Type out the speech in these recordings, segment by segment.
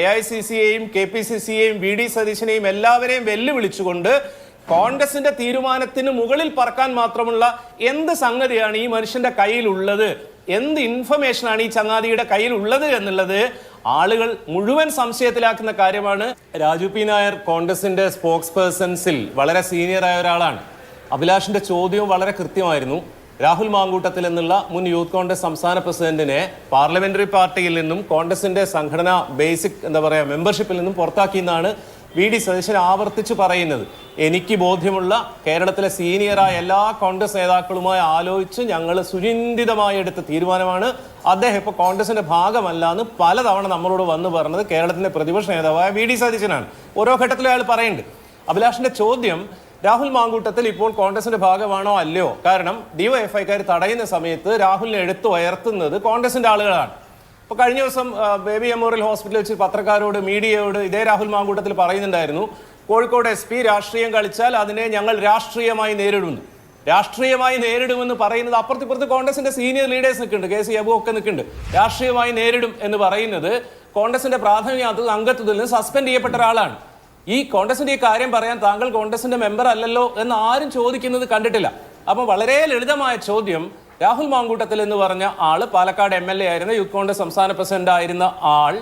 A I C സിയെയും K P C സിയെയും V D സതീശനെയും എല്ലാവരെയും വെല്ലുവിളിച്ചുകൊണ്ട് കോൺഗ്രസിന്റെ തീരുമാനത്തിന് മുകളിൽ പറക്കാൻ മാത്രമുള്ള എന്ത് സംഗതിയാണ് ഈ മനുഷ്യന്റെ കയ്യിലുള്ളത്? എന്ത് ഇൻഫർമേഷനാണ് ഈ ചങ്ങാതിയുടെ കയ്യിലുള്ളത് എന്നുള്ളത് ആളുകൾ മുഴുവൻ സംശയത്തിലാക്കുന്ന കാര്യമാണ്. രാജു പി നായർ കോൺഗ്രസിന്റെ സ്പോക്സ് പേഴ്സൺസിൽ വളരെ സീനിയറായ ഒരാളാണ്. അഭിലാഷിന്റെ ചോദ്യവും വളരെ കൃത്യമായിരുന്നു. രാഹുൽ മാങ്കൂട്ടത്തിൽ എന്നുള്ള മുൻ യൂത്ത് കോൺഗ്രസ് സംസ്ഥാന പ്രസിഡന്റിനെ പാർലമെന്ററി പാർട്ടിയിൽ നിന്നും കോൺഗ്രസിന്റെ സംഘടനാ ബേസിക് എന്താ പറയുക മെമ്പർഷിപ്പിൽ നിന്നും പുറത്താക്കിയെന്നാണ് വി ഡി സതീശൻ ആവർത്തിച്ച് പറയുന്നത്. എനിക്ക് ബോധ്യമുള്ള കേരളത്തിലെ സീനിയറായ എല്ലാ കോൺഗ്രസ് നേതാക്കളുമായി ആലോചിച്ച് ഞങ്ങൾ സുചിന്തിതമായി എടുത്ത തീരുമാനമാണ്. അദ്ദേഹം ഇപ്പോൾ കോൺഗ്രസിന്റെ ഭാഗമല്ല എന്ന് പലതവണ നമ്മളോട് വന്ന് പറഞ്ഞത് കേരളത്തിന്റെ പ്രതിപക്ഷ നേതാവായ വി ഡി സതീശനാണ്. ഓരോ ഘട്ടത്തിലും അയാൾ പറയുന്നുണ്ട്. അഭിലാഷിന്റെ ചോദ്യം രാഹുൽ മാങ്കൂട്ടത്തിൽ ഇപ്പോൾ കോൺഗ്രസിന്റെ ഭാഗമാണോ അല്ലയോ? കാരണം ഡിവൈഎഫ്ഐക്കാർ തടയുന്ന സമയത്ത് രാഹുലിനെ എടുത്തു ഉയർത്തുന്നത് കോൺഗ്രസിന്റെ ആളുകളാണ്. ഇപ്പൊ കഴിഞ്ഞ ദിവസം ബേബി മെമ്മോറിയൽ ഹോസ്പിറ്റലിൽ വെച്ച് പത്രക്കാരോട് മീഡിയയോട് ഇതേ രാഹുൽ മാങ്കൂട്ടത്തിൽ പറയുന്നുണ്ടായിരുന്നു കോഴിക്കോട് എസ് പി രാഷ്ട്രീയം കളിച്ചാൽ അതിനെ ഞങ്ങൾ രാഷ്ട്രീയമായി നേരിടുന്നു. രാഷ്ട്രീയമായി നേരിടുമെന്ന് പറയുന്നത് അപ്പുറത്തിപ്പുറത്ത് കോൺഗ്രസിന്റെ സീനിയർ ലീഡേഴ്സ് നിൽക്കുന്നുണ്ട് കെ സി അബു ഒക്കെ നിൽക്കുന്നുണ്ട്. രാഷ്ട്രീയമായി നേരിടും എന്ന് പറയുന്നത് കോൺഗ്രസിന്റെ പ്രാഥമിക അംഗ- അംഗത്വത്തിൽ നിന്ന് സസ്പെൻഡ് ചെയ്യപ്പെട്ട ഒരാളാണ്. ഈ കോൺഗ്രസിന്റെ ഈ കാര്യം പറയാൻ താങ്കൾ കോൺഗ്രസിന്റെ മെമ്പർ അല്ലല്ലോ എന്ന് ആരും ചോദിക്കുന്നത് കണ്ടിട്ടില്ല. അപ്പൊ വളരെ ലളിതമായ ചോദ്യം രാഹുൽ മാങ്കൂട്ടത്തിൽ എന്ന് പറഞ്ഞ ആൾ പാലക്കാട് എം എൽ എ ആയിരുന്ന യൂത്ത് കോൺഗ്രസ് സംസ്ഥാന പ്രസിഡന്റ് ആയിരുന്ന ആൾ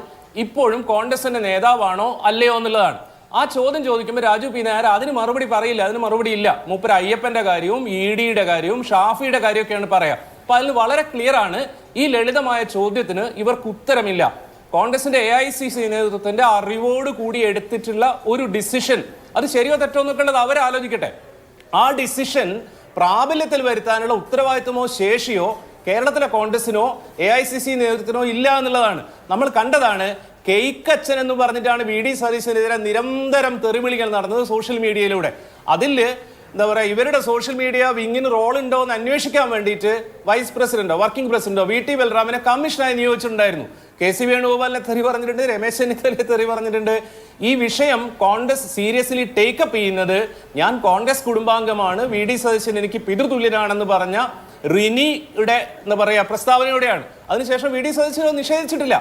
ഇപ്പോഴും കോൺഗ്രസിന്റെ നേതാവാണോ അല്ലയോ എന്നുള്ളതാണ്. ആ ചോദ്യം ചോദിക്കുമ്പോൾ രാജു പി നായർ അതിന് മറുപടി പറയില്ല അതിന് മറുപടി ഇല്ല. മൂപ്പര് അയ്യപ്പന്റെ കാര്യവും ഇ ഡിയുടെ കാര്യവും ഷാഫിയുടെ കാര്യമൊക്കെയാണ് പറയാം. അപ്പൊ അതിൽ വളരെ ക്ലിയർ ആണ് ഈ ലളിതമായ ചോദ്യത്തിന് ഇവർക്ക് ഉത്തരമില്ല. കോൺഗ്രസിന്റെ എ ഐ സി സി നേതൃത്വത്തിന്റെ അറിവോട് കൂടി എടുത്തിട്ടുള്ള ഒരു ഡിസിഷൻ അത് ശരിയോ തെറ്റോ എന്നൊക്കെയുള്ളത് അവർ ആലോചിക്കട്ടെ. ആ ഡിസിഷൻ പ്രാബല്യത്തിൽ വരുത്താനുള്ള ഉത്തരവാദിത്വമോ ശേഷിയോ കേരളത്തിലെ കോൺഗ്രസിനോ എ ഐ സി സി നേതൃത്വത്തിനോ ഇല്ല എന്നുള്ളതാണ്. നമ്മൾ കണ്ടതാണ് കെയ്ക്കച്ചൻ എന്ന് പറഞ്ഞിട്ടാണ് വി ഡി സതീശനെതിരെ നിരന്തരം തെറിവിളികൾ നടന്നത് സോഷ്യൽ മീഡിയയിലൂടെ. അതിൽ എന്താ പറയുക ഇവരുടെ സോഷ്യൽ മീഡിയ വിങ്ങിന് റോൾ ഉണ്ടോ എന്ന് അന്വേഷിക്കാൻ വേണ്ടിയിട്ട് വൈസ് പ്രസിഡന്റോ വർക്കിംഗ് പ്രസിഡന്റോ വി ടി ബൽറാമിനെ കമ്മീഷനായി നിയോഗിച്ചിട്ടുണ്ടായിരുന്നു. കെ സി വേണുഗോപാലിനെ തെറി പറഞ്ഞിട്ടുണ്ട് രമേശ് ചെന്നിത്തലയെ തെറി പറഞ്ഞിട്ടുണ്ട്. ഈ വിഷയം കോൺഗ്രസ് സീരിയസ്ലി ടേക്കപ്പ് ചെയ്യുന്നത് ഞാൻ കോൺഗ്രസ് കുടുംബാംഗമാണ് വി ഡി സതീശൻ എനിക്ക് പിതൃതുല്യനാണെന്ന് പറഞ്ഞ റിനിയുടെ എന്താ പറയാ പ്രസ്താവനയോടെയാണ്. അതിനുശേഷം വി ഡി സതീശൻ അത് നിഷേധിച്ചിട്ടില്ല.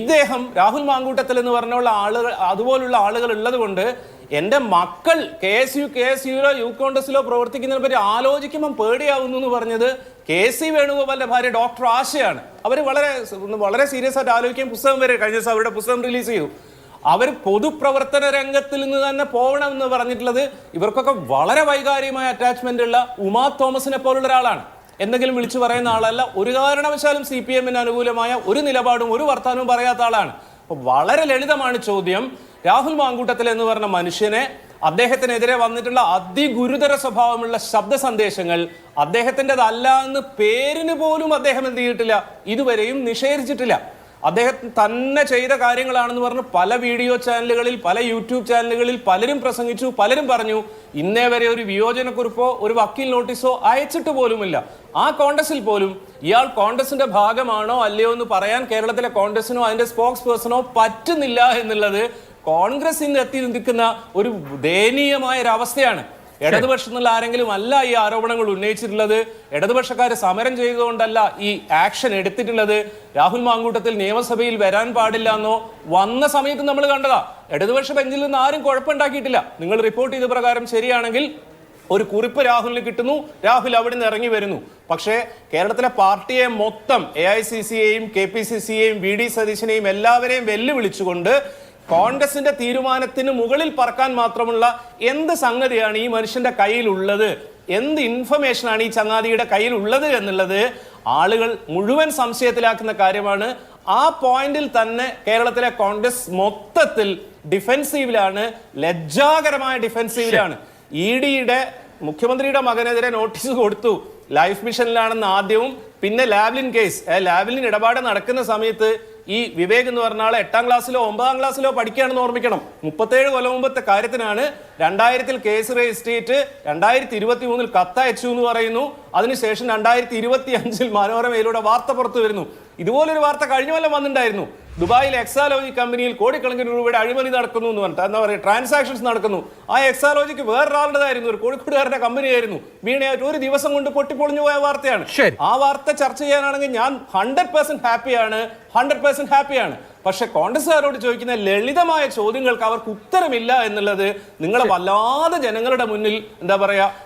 ഇദ്ദേഹം രാഹുൽ മാങ്കൂട്ടത്തിൽ എന്ന് പറഞ്ഞുള്ള ആളുകൾ അതുപോലുള്ള ആളുകൾ ഉള്ളത് കൊണ്ട് എന്റെ മക്കൾ K S U K S യുയിലോ youth കോൺഗ്രസിലോ പ്രവർത്തിക്കുന്നതിനെ പറ്റി ആലോചിക്കുമ്പോൾ പേടിയാവുന്നു എന്ന് പറഞ്ഞത് കെ സി വേണുഗോപാലിന്റെ ഭാര്യ ഡോക്ടർ ആശയാണ്. അവർ വളരെ വളരെ സീരിയസ് ആയിട്ട് ആലോചിക്കാൻ പുസ്തകം വരെ കഴിഞ്ഞ ദിവസം അവരുടെ പുസ്തകം റിലീസ് ചെയ്തു. അവർ പൊതുപ്രവർത്തന രംഗത്തിൽ നിന്ന് തന്നെ പോകണം എന്ന് പറഞ്ഞിട്ടുള്ളത് ഇവർക്കൊക്കെ വളരെ വൈകാരികമായ അറ്റാച്ച്മെന്റ് ഉള്ള ഉമാ തോമസിനെ പോലുള്ള ഒരാളാണ്. എന്തെങ്കിലും വിളിച്ചു പറയുന്ന ആളല്ല. ഒരു കാരണവശാലും സി പി എമ്മിന് അനുകൂലമായ ഒരു നിലപാടും ഒരു വർത്തമാനവും പറയാത്ത ആളാണ്. വളരെ ലളിതമാണ് ചോദ്യം. രാഹുൽ മാങ്കൂട്ടത്തിൽ എന്ന് പറഞ്ഞ മനുഷ്യനെ അദ്ദേഹത്തിനെതിരെ വന്നിട്ടുള്ള അതിഗുരുതര സ്വഭാവമുള്ള ശബ്ദ സന്ദേശങ്ങൾ അദ്ദേഹത്തിന്റെതല്ല എന്ന് പേരിന് പോലും അദ്ദേഹം എന്ത് ചെയ്തിട്ടില്ല ഇതുവരെയും നിഷേധിച്ചിട്ടില്ല. അദ്ദേഹം തന്നെ ചെയ്ത കാര്യങ്ങളാണെന്ന് പറഞ്ഞ് പല വീഡിയോ ചാനലുകളിൽ പല യൂട്യൂബ് ചാനലുകളിൽ പലരും പ്രസംഗിച്ചു പലരും പറഞ്ഞു ഇന്നേ വരെ ഒരു വിയോജനക്കുറിപ്പോ ഒരു വക്കീൽ നോട്ടീസോ അയച്ചിട്ട് പോലുമില്ല. ആ കോൺഗ്രസിൽ പോലും ഇയാൾ കോൺഗ്രസിന്റെ ഭാഗമാണോ അല്ലയോ എന്ന് പറയാൻ കേരളത്തിലെ കോൺഗ്രസിനോ അതിന്റെ സ്പോക്സ് പേഴ്സണോ പറ്റുന്നില്ല എന്നുള്ളത് കോൺഗ്രസിന് എത്തി നിൽക്കുന്ന ഒരു ദയനീയമായ ഒരു അവസ്ഥയാണ് ഇടതുപക്ഷത്തിൽ നിന്നുള്ള ആരെങ്കിലും അല്ല ഈ ആരോപണങ്ങൾ ഉന്നയിച്ചിട്ടുള്ളത്? ഇടതുപക്ഷക്കാർ സമരം ചെയ്തുകൊണ്ടല്ല ഈ ആക്ഷൻ എടുത്തിട്ടുള്ളത്? രാഹുൽ മാങ്കൂട്ടത്തിൽ നിയമസഭയിൽ വരാൻ പാടില്ല എന്നോ? വന്ന സമയത്ത് നമ്മൾ കണ്ടതാ. ഇടതുപക്ഷ ബെഞ്ചിൽ നിന്ന് ആരും കുഴപ്പമുണ്ടാക്കിയിട്ടില്ല. നിങ്ങൾ റിപ്പോർട്ട് ചെയ്ത പ്രകാരം ശരിയാണെങ്കിൽ ഒരു കുറിപ്പ് രാഹുലിന് കിട്ടുന്നു. രാഹുൽ അവിടെ നിന്ന് ഇറങ്ങി വരുന്നു. പക്ഷേ കേരളത്തിലെ പാർട്ടിയെ മൊത്തം എ ഐ സി സിയെയും കെ പി സി സിയെയും വി ഡി സതീശനെയും എല്ലാവരെയും വെല്ലുവിളിച്ചുകൊണ്ട് കോൺഗ്രസിന്റെ തീരുമാനത്തിന് മുകളിൽ പറക്കാൻ മാത്രമുള്ള എന്ത് സംഗതിയാണ് ഈ മനുഷ്യന്റെ കയ്യിലുള്ളത്? എന്ത് ഇൻഫർമേഷൻ ആണ് ഈ ചങ്ങാതിയുടെ കയ്യിൽ ഉള്ളത് എന്നുള്ളത് ആളുകൾ മുഴുവൻ സംശയത്തിലാക്കുന്ന കാര്യമാണ്. ആ പോയിന്റിൽ തന്നെ കേരളത്തിലെ കോൺഗ്രസ് മൊത്തത്തിൽ ഡിഫെൻസീവിലാണ് ലജ്ജാകരമായ ഡിഫെൻസീവിലാണ്. ഇ ഡിയുടെ മുഖ്യമന്ത്രിയുടെ മകനെതിരെ നോട്ടീസ് കൊടുത്തു. ലൈഫ് മിഷനിലാണെന്ന് ആദ്യവും പിന്നെ ലാവ്ലിൻ കേസ്. ലാബ്ലിൻ ലാവ്ലിൻ ഇടപാട് നടക്കുന്ന സമയത്ത് ഈ വിവേക് എന്ന് പറഞ്ഞ ആൾ എട്ടാം ക്ലാസ്സിലോ ഒമ്പതാം ക്ലാസ്സിലോ പഠിക്കുകയാണെന്ന് ഓർമ്മിക്കണം. മുപ്പത്തേഴ് കൊല്ലം മുമ്പത്തെ കാര്യത്തിനാണ് രണ്ടായിരത്തിൽ കേസ് രജിസ്റ്റർ ചെയ്തിട്ട് രണ്ടായിരത്തി ഇരുപത്തി മൂന്നിൽ കത്തയച്ചു എന്ന് പറയുന്നു. അതിനുശേഷം രണ്ടായിരത്തി ഇരുപത്തി അഞ്ചിൽ മനോരമയിലൂടെ വാർത്ത പുറത്തു വരുന്നു. ഇതുപോലൊരു വാർത്ത കഴിഞ്ഞ കൊല്ലം വന്നിട്ടുണ്ടായിരുന്നു. ദുബായിലെ എക്സാലോജി കമ്പനിയിൽ കോടിക്കണക്കിന് രൂപയുടെ അഴിമതി നടക്കുന്നു എന്ന് പറഞ്ഞിട്ട് എന്താ പറയുക ട്രാൻസാക്ഷൻസ് നടക്കുന്നു. ആ എക്സാലോജിക്ക് വേറൊരാളുടേതായിരുന്നു ഒരു കോഴിക്കോടുകാരുടെ കമ്പനിയായിരുന്നു. വീണയായിട്ട് ഒരു ദിവസം കൊണ്ട് പൊട്ടിപ്പൊളിഞ്ഞു പോയ വാർത്തയാണ്. ആ വാർത്ത ചർച്ച ചെയ്യാനാണെങ്കിൽ ഞാൻ ഹൺഡ്രഡ് പെർസെന്റ് ഹാപ്പിയാണ് ഹൺഡ്രഡ് പെർസെന്റ് ഹാപ്പിയാണ്. പക്ഷെ കോൺഗ്രസ്സുകാരോട് ചോദിക്കുന്ന ലളിതമായ ചോദ്യങ്ങൾക്ക് അവർക്ക് ഉത്തരമില്ല എന്നുള്ളത് നിങ്ങളെ വല്ലാതെ ജനങ്ങളുടെ മുന്നിൽ എന്താ പറയാ വൽ-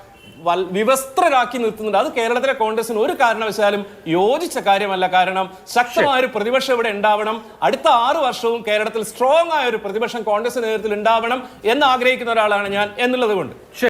വിവസ്ത്രരാക്കി നിർത്തുന്നുണ്ട്. അത് കേരളത്തിലെ കോൺഗ്രസിന് ഒരു കാരണവശാലും യോജിച്ച കാര്യമല്ല. കാരണം ശക്തമായ ഒരു പ്രതിപക്ഷം ഇവിടെ ഉണ്ടാവണം. അടുത്ത ആറ് വർഷവും കേരളത്തിൽ സ്ട്രോങ് ആയ ഒരു പ്രതിപക്ഷം കോൺഗ്രസ് നേതൃത്വത്തിൽ ഉണ്ടാവണം എന്ന് ആഗ്രഹിക്കുന്ന ഒരാളാണ് ഞാൻ എന്നുള്ളത് കൊണ്ട്.